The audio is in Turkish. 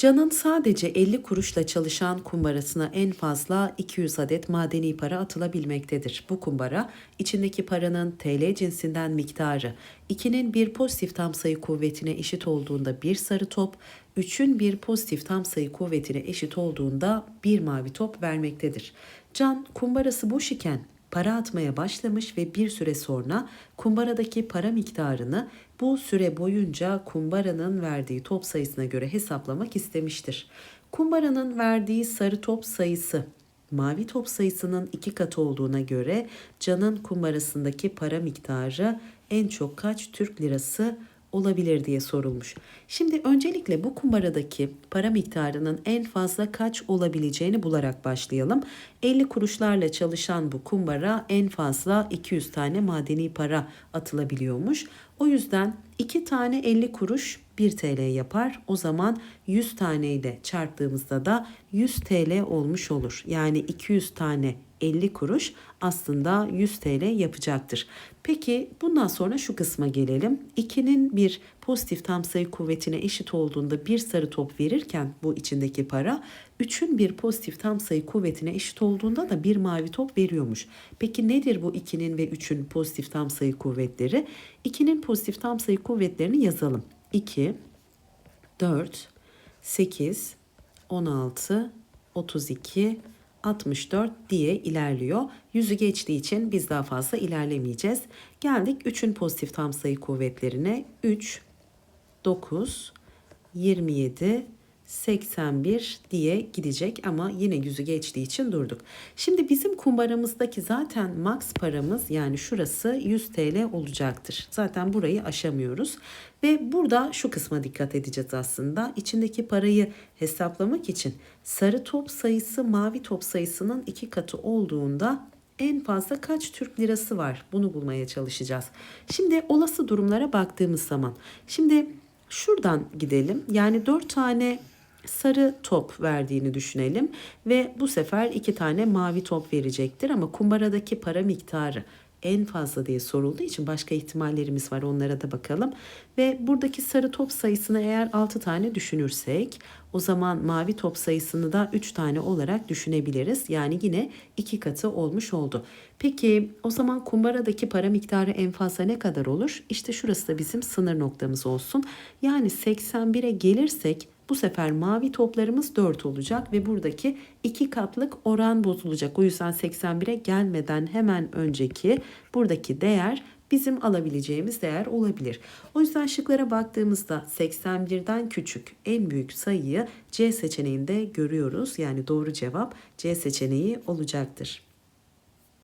Can'ın sadece 50 kuruşla çalışan kumbarasına en fazla 200 adet madeni para atılabilmektedir. Bu kumbara içindeki paranın TL cinsinden miktarı 2'nin bir pozitif tam sayı kuvvetine eşit olduğunda bir sarı top, 3'ün bir pozitif tam sayı kuvvetine eşit olduğunda bir mavi top vermektedir. Can kumbarası boş iken para atmaya başlamış ve bir süre sonra kumbaradaki para miktarını bu süre boyunca kumbaranın verdiği top sayısına göre hesaplamak istemiştir. Kumbaranın verdiği sarı top sayısı mavi top sayısının iki katı olduğuna göre Can'ın kumbarasındaki para miktarı en çok kaç Türk lirası olabilir diye sorulmuş. Şimdi öncelikle bu kumbaradaki para miktarının en fazla kaç olabileceğini bularak başlayalım. 50 kuruşlarla çalışan bu kumbara en fazla 200 tane madeni para atılabiliyormuş. O yüzden 2 tane 50 kuruş 1 TL yapar. O zaman 100 tane ile çarptığımızda da 100 TL olmuş olur. Yani 200 tane 50 kuruş aslında 100 TL yapacaktır. Peki bundan sonra şu kısma gelelim. 2'nin bir pozitif tam sayı kuvvetine eşit olduğunda bir sarı top verirken bu içindeki para 3'ün bir pozitif tam sayı kuvvetine eşit olduğunda da bir mavi top veriyormuş. Peki nedir bu 2'nin ve 3'ün pozitif tam sayı kuvvetleri? 2'nin pozitif tam sayı kuvvetlerini yazalım. 2, 4, 8, 16, 32, 64 diye ilerliyor. Yüzü geçtiği için biz daha fazla ilerlemeyeceğiz. Geldik 3'ün pozitif tam sayı kuvvetlerine. 3, 9, 27, 81 diye gidecek ama yine yüzü geçtiği için durduk. Şimdi bizim kumbaramızdaki zaten max paramız yani şurası 100 TL olacaktır. Zaten burayı aşamıyoruz ve burada şu kısma dikkat edeceğiz aslında. İçindeki parayı hesaplamak için sarı top sayısı mavi top sayısının iki katı olduğunda en fazla kaç Türk lirası var? Bunu bulmaya çalışacağız. Şimdi olası durumlara baktığımız zaman. Şimdi şuradan gidelim. Yani 4 tane sarı top verdiğini düşünelim ve bu sefer iki tane mavi top verecektir ama kumbaradaki para miktarı en fazla diye sorulduğu için başka ihtimallerimiz var onlara da bakalım. Ve buradaki sarı top sayısını eğer 6 tane düşünürsek o zaman mavi top sayısını da 3 tane olarak düşünebiliriz. Yani yine 2 katı olmuş oldu. Peki o zaman kumbaradaki para miktarı en fazla ne kadar olur? İşte şurası da bizim sınır noktamız olsun. Yani 81'e gelirsek bu sefer mavi toplarımız 4 olacak ve buradaki iki katlık oran bozulacak. O yüzden 81'e gelmeden hemen önceki buradaki değer bizim alabileceğimiz değer olabilir. O yüzden şıklara baktığımızda 81'den küçük en büyük sayıyı C seçeneğinde görüyoruz. Yani doğru cevap C seçeneği olacaktır.